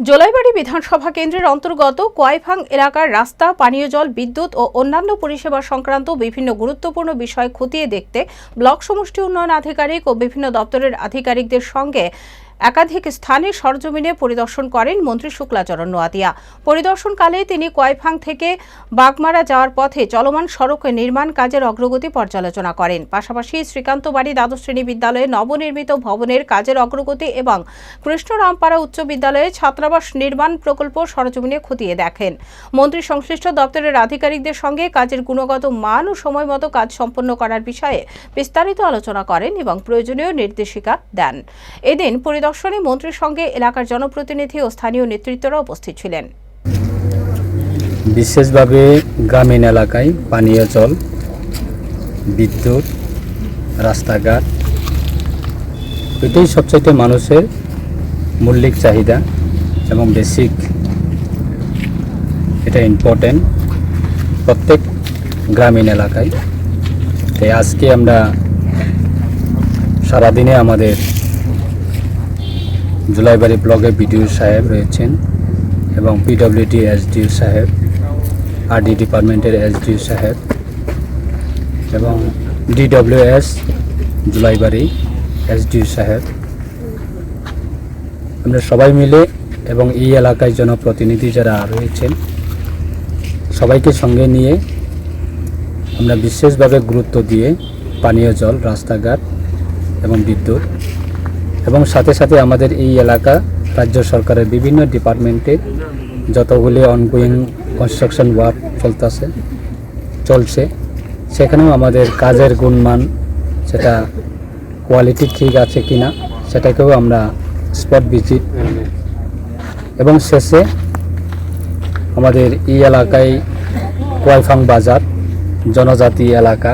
জোলাইবাড়ি বিধানসভা কেন্দ্রের অন্তর্গত কোয়াইভাং এলাকার রাস্তা, পানীয় জল, বিদ্যুৎ ও অন্যান্য পরিষেবা সংক্রান্ত বিভিন্ন গুরুত্বপূর্ণ বিষয় খতিয়ে দেখতে ব্লক সমষ্টি উন্নয়ন আধিকারিক ও বিভিন্ন দপ্তরের আধিকারিকদের সঙ্গে একাধিক স্থানে সরজমিনে পরিদর্শন করেন মন্ত্রী শুক্লাচরণ নোয়াতিয়া। পরিদর্শনকালে তিনি কয়ফাং থেকে বাগমারা যাওয়ার পথে চলমান সড়ক নির্মাণ কাজের অগ্রগতি পর্যালোচনা করেন। পাশাপাশি শ্রীকান্তবাড়ি দ্বাদশ শ্রেণি বিদ্যালয়ে নবনির্মিত ভবনের কাজের অগ্রগতি এবং কৃষ্ণরামপাড়া উচ্চ বিদ্যালয়ে ছাত্রাবাস নির্মাণ প্রকল্প সরজমিনে খতিয়ে দেখেন। মন্ত্রী সংশ্লিষ্ট দপ্তরের আধিকারিকদের সঙ্গে কাজের গুণগত মান ও সময় মতো কাজ সম্পন্ন করার বিষয়ে বিস্তারিত আলোচনা করেন এবং প্রয়োজনীয় নির্দেশিকা দেন। এদিন পরিদর্শনে মন্ত্রীর সঙ্গে এলাকার জনপ্রতিনিধি ও স্থানীয় নেতৃত্বরা উপস্থিত ছিলেন। বিশেষভাবে গ্রামীণ এলাকায় পানীয় জল, বিদ্যুৎ, রাস্তাঘাট, এটাই সবচাইতে মানুষের মৌলিক চাহিদা এবং বেসিক এটা ইম্পর্টেন্ট প্রত্যেক গ্রামীণ এলাকায়। তাই আজকে আমরা সারাদিনে আমাদের জুলাইবাড়ি ব্লকে বিডিও সাহেব রয়েছেন এবং পিডব্লিউডি এসডিও সাহেব, আরডি ডিপার্টমেন্টের এসডিও সাহেব এবং ডিডব্লিউএস জুলাইবাড়ি এসডিও সাহেব। আমরা সবাই মিলে এবং এই এলাকায় জনপ্রতিনিধি যারা রয়েছেন, সবাইকে সঙ্গে নিয়ে আমরা বিশেষভাবে গুরুত্ব দিয়ে পানীয় জল, রাস্তাঘাট এবং বিদ্যুৎ এবং সাথে সাথে আমাদের এই এলাকা রাজ্য সরকারের বিভিন্ন ডিপার্টমেন্টে যতগুলি অনগোয়িং কনস্ট্রাকশন ওয়ার্ক চলতেছে, চলছে, সেখানেও আমাদের কাজের গুণমান সেটা কোয়ালিটি ঠিক আছে কি না সেটাকেও আমরা স্পট ভিজিট এবং শেষে আমাদের এই এলাকায় কোয়াইফাং বাজার, জনজাতি এলাকা।